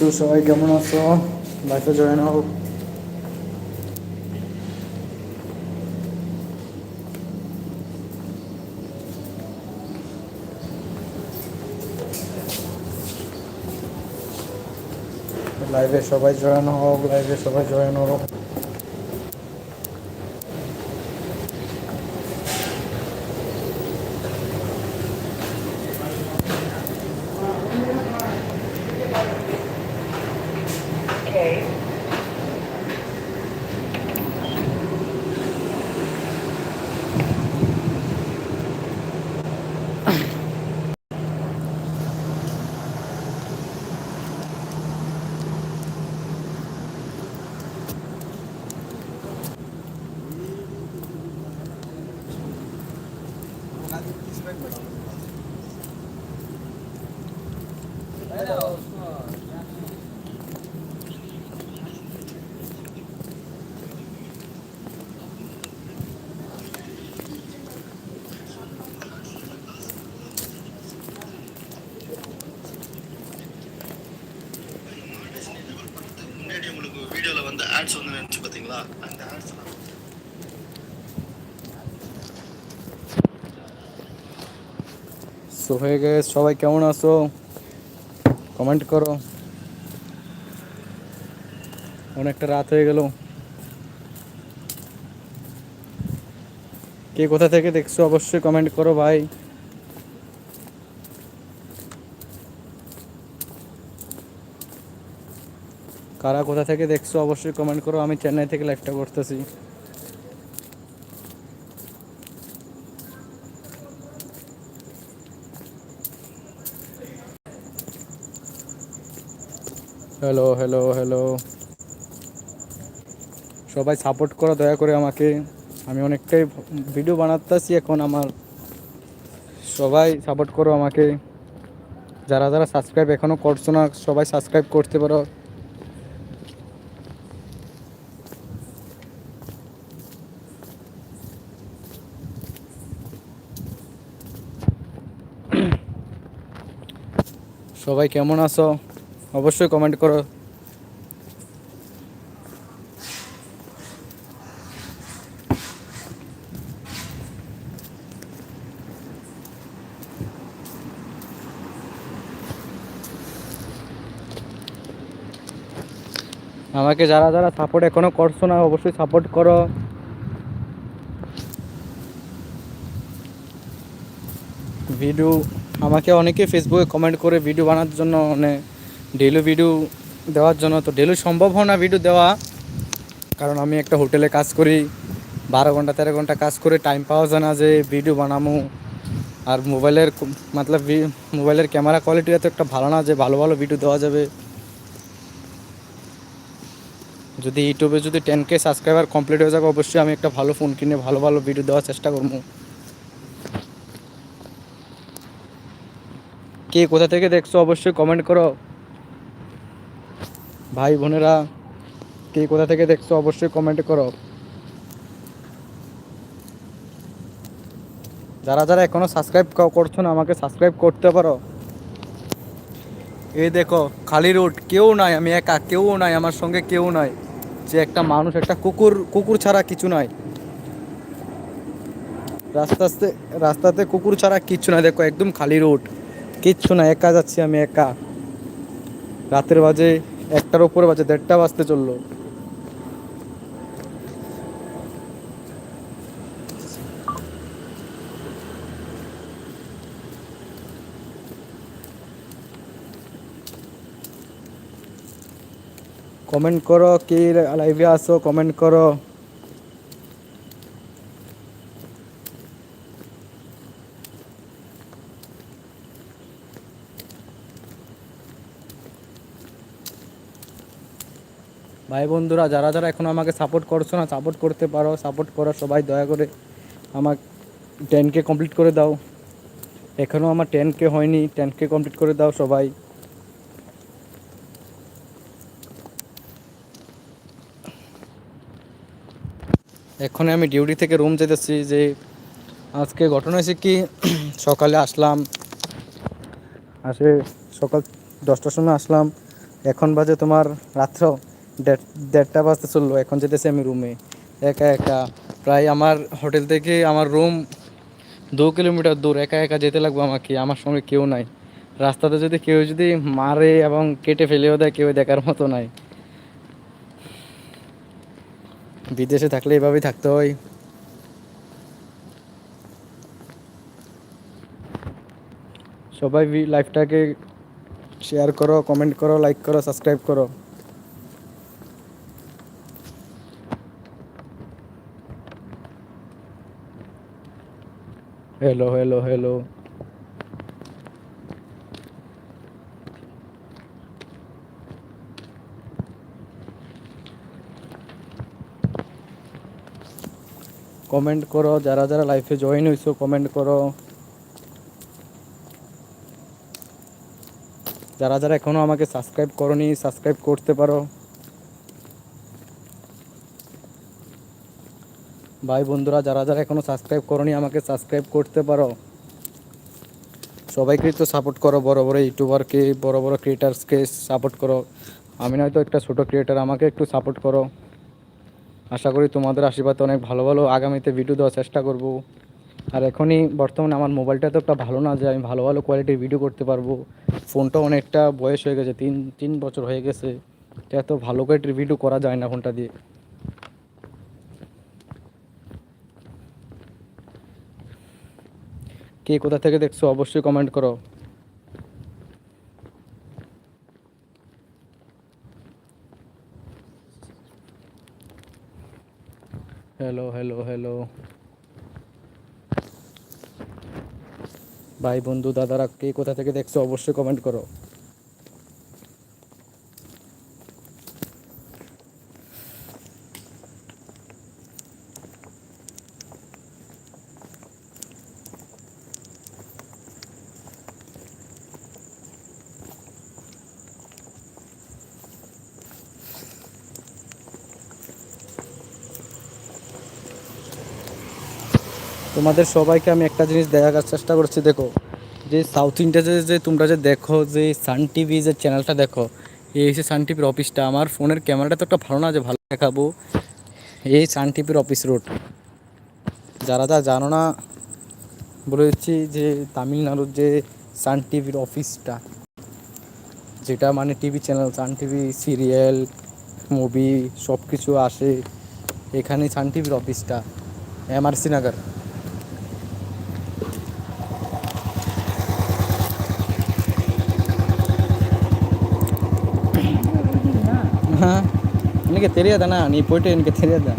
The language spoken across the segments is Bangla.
তো সবাই কেমন আছো? লাইফে জয়েন হও। লাইভে সবাই জয়েন হোক লাইভে সবাই জয়েন হোক ஆட்ஸ் வந்து நினைச்சு பாத்தீங்களா அந்த ஆட்ஸ் সো হয়ে গেছে সবাই কেমন আছো? কমেন্ট করো। অনেকটা রাত হয়ে গেল। কে কোথা থেকে দেখছ অবশ্যই কমেন্ট করো ভাই। কারা কোথা থেকে দেখছ অবশ্যই কমেন্ট করো। আমি চেন্নাই থেকে লাইভটা করতেছি। হ্যালো হ্যালো হ্যালো সবাই সাপোর্ট করো, দয়া করে আমাকে। আমি অনেকটাই ভিডিও বানাতেছি এখন আমার। সবাই সাপোর্ট করো আমাকে। যারা যারা সাবস্ক্রাইব এখনও করছ না, সবাই সাবস্ক্রাইব করতে পারো। সবাই কেমন আছো? অবশ্যই কমেন্ট করো। আমাকে যারা যারা সাপোর্ট এখনও করছ না, অবশ্যই সাপোর্ট করো। ভিডিও আমাকে অনেকে ফেসবুকে কমেন্ট করে ভিডিও বানার জন্য মানে ডেলি ভিডিও দেওয়ার জন্য। তো ডেলি সম্ভব হয় না ভিডিও দেওয়া। কারণ আমি একটা হোটেলে কাজ করি, বারো ঘণ্টা, তেরো ঘণ্টা কাজ করে টাইম পাওয়া যায় না যে ভিডিও বানাবো আর মোবাইলের মতলব মোবাইলের ক্যামেরা কোয়ালিটি এত একটা ভালো না যে ভালো ভালো ভিডিও দেওয়া যাবে। যদি ইউটিউবে যদি টেন কে সাবস্ক্রাইবার কমপ্লিট হয়ে যাবে, অবশ্যই আমি একটা ভালো ফোন কিনে ভালো ভালো ভিডিও দেওয়ার চেষ্টা করব। কে কোথা থেকে দেখছ, অবশ্যই কমেন্ট করো। ভাই বোনেরা, কে কোথা থেকে দেখছ অবশ্যই কমেন্ট করো। যারা যারা এখনও সাবস্ক্রাইব করছ না, আমাকে সাবস্ক্রাইব করতে পারো। এই দেখো, খালি রোড কেউ নাই, আমি একা, কেউ নাই, আমার সঙ্গে কেউ নাই। যে একটা মানুষ, একটা কুকুর কুকুর ছাড়া কিছু নাই। রাস্তাতে রাস্তাতে কুকুর ছাড়া কিচ্ছু নাই, দেখো একদম খালি রোড কিচ্ছু না একা যাচ্ছি আমি একা। রাতের বাজে একটার উপরে বাজে দেড়টা বাজতে চলল। কমেন্ট করো কে লাইভে আসো কমেন্ট করো। ভাই বন্ধুরা, যারা যারা এখনও আমাকে সাপোর্ট করছ না সাপোর্ট করতে পারো সাপোর্ট করো, সবাই দয়া করে আমার টেন কে কমপ্লিট করে দাও। এখনও আমার টেন কে হয়নি টেন কে কমপ্লিট করে দাও সবাই। এখন আমি ডিউটি থেকে রুম যেতেছি, যে আজকে ঘটনা হয়েছে কি, সকালে আসলাম। আসে সকাল দশটার সময় আসলাম। এখন বাজে তোমার রাত্র দেড়টা বাজতে চলল, এখন যেতেছি আমি রুমে একা একা। প্রায় আমার হোটেল থেকে আমার রুম দু কিলোমিটার দূর, একা একা যেতে লাগবে আমাকে, আমার সঙ্গে কেউ নাই। রাস্তাতে যদি কেউ যদি মারে এবং কেটে ফেলেও দেয়, কেউ দেখার মতো নাই। বিদেশে থাকলে এভাবেই থাকতে হয়। সবাই লাইফটাকে শেয়ার করো কমেন্ট করো লাইক করো সাবস্ক্রাইব করো। হ্যালো হ্যালো হ্যালো কমেন্ট করো, যারা যারা লাইফে জয়েন হয়েছো কমেন্ট করো। যারা যারা এখনও আমাকে সাবস্ক্রাইব করনি সাবস্ক্রাইব করতে পারো। ভাই বন্ধুরা, যারা যারা এখনও সাবস্ক্রাইব করনি, আমাকে সাবস্ক্রাইব করতে পারো। সবাইকে তো সাপোর্ট করো, বড় বড় ইউটিউবারকে বড় বড় ক্রিয়েটার্সকে সাপোর্ট করো। আমি নয়তো একটা ছোটো ক্রিয়েটার আমাকে একটু সাপোর্ট করো। আশা করি তোমাদের আশীর্বাদ অনেক ভালো ভালো আগামীতে ভিডিও দেওয়ার চেষ্টা করব। আর এখনই বর্তমানে আমার মোবাইলটা তো একটা ভালো না, যে আমি ভালো ভালো কোয়ালিটির ভিডিও করতে পারব। ফোনটা অনেকটা বয়স হয়ে গেছে, তিন তিন বছর হয়ে গেছে। এত ভালো কোয়ালিটির ভিডিও করা যায় না ফোনটা দিয়ে। কে কোথা থেকে দেখছ, অবশ্যই কমেন্ট করো। হ্যালো হ্যালো হ্যালো ভাই, বন্ধু, দাদারা, কে কোথা থেকে দেখছ, অবশ্যই কমেন্ট করো। তোমাদের সবাইকে আমি একটা জিনিস দেখার চেষ্টা করছি, দেখো। যে সাউথ ইন্ডিয়াতে যে তোমরা যে দেখো, যে সান টিভি যে চ্যানেলটা দেখো, এই হচ্ছে সান টিভির অফিসটা আমার ফোনের ক্যামেরাটা তো একটা ভালো না, যে ভালো দেখাবো। এই সান টিভির অফিস রোড যারা যা জানো না, বলে দিচ্ছি যে তামিলনাড়ুর যে সান টিভির অফিসটা যেটা মানে TV channel Sun TV serial movie সব কিছু আসে এখানে সান টিভির অফিসটা এমআরসি নগর எனக்கு தெரியாதாண்ணா? நீ போயிட்டு எனக்கு தெரியாதா?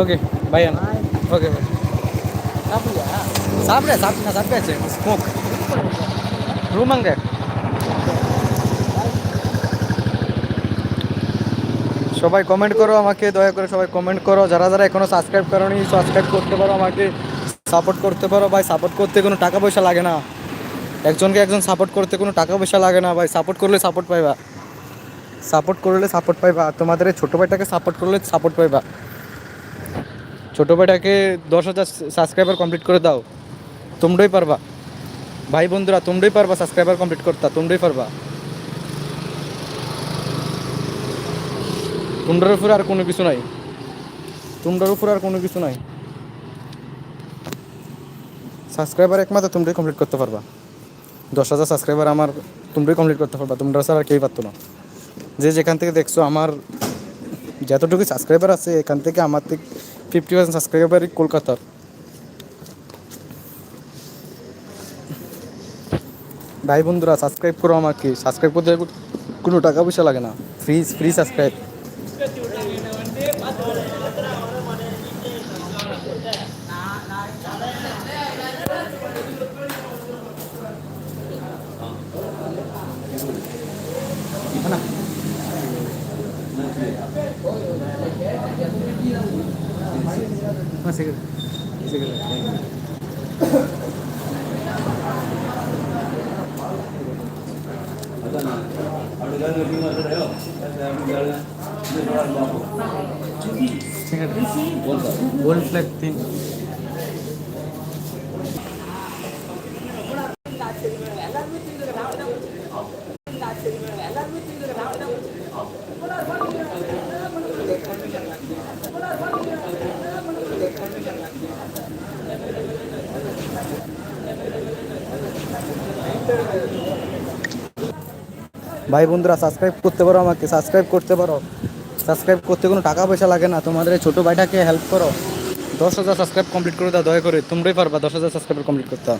ஓகே பை அண்ணா ஓகே பை சாப்பிடுவியா சாப்பிட சாப்பிட்டு நான் சாப்பிட்டாச்சு ஸ்மோக் ரூம் அங்கே সবাই কমেন্ট করো আমাকে দয়া করে সবাই কমেন্ট করো। যারা যারা এখনও সাবস্ক্রাইব করোনি সাবস্ক্রাইব করতে পারো আমাকে। সাপোর্ট করতে পারো। ভাই সাপোর্ট করতে কোনো টাকা পয়সা লাগে না। একজনকে একজন সাপোর্ট করতে কোনো টাকা পয়সা লাগে না। ভাই সাপোর্ট করলে সাপোর্ট পাইবা। সাপোর্ট করলে সাপোর্ট পাইবা। তোমাদের ছোটো ভাইটাকে সাপোর্ট করলে সাপোর্ট পাইবা। ছোটো ভাইটাকে দশ হাজার সাবস্ক্রাইবার কমপ্লিট করে দাও। তোমরাই পারবা। ভাই বন্ধুরা, তোমরাই পারবা সাবস্ক্রাইবার কমপ্লিট করতা, তোমরাই পারবা। তোমরার উপরে আর কোনো কিছু নাই। তোমরার উপরে আর কোনো কিছু নাই। সাবস্ক্রাইবার একমাত্র তোমরাই কমপ্লিট করতে পারবা। দশ হাজার সাবস্ক্রাইবার আমার তোমরাই কমপ্লিট করতে পারবা। তোমরা ছাড়া আর কেউ পারতো না। যে যেখান থেকে দেখছ, আমার যতটুকু সাবস্ক্রাইবার আছে, এখান থেকে আমার থেকে ফিফটি পার্সেন্ট সাবস্ক্রাইবার কলকাতার ভাই বন্ধুরা সাবস্ক্রাইব করো আমাকে। সাবস্ক্রাইব করতে কোনো টাকা পয়সা লাগে না। ফ্রি ফ্রি সাবস্ক্রাইব 색을 이 색을 생각 원플랫 틴 ভাই বন্ধুরা সাবস্ক্রাইব করতে পারো আমাকে সাবস্ক্রাইব করতে পারো। সাবস্ক্রাইব করতে কোনো টাকা পয়সা লাগে না, তোমাদের এই ছোটো ভাইটাকে হেল্প করো। দশ হাজার সাবস্ক্রাইব কমপ্লিট করে দাও, দয়া করে তোমরাই পারবা দশ হাজার সাবস্ক্রাইব কমপ্লিট করতে।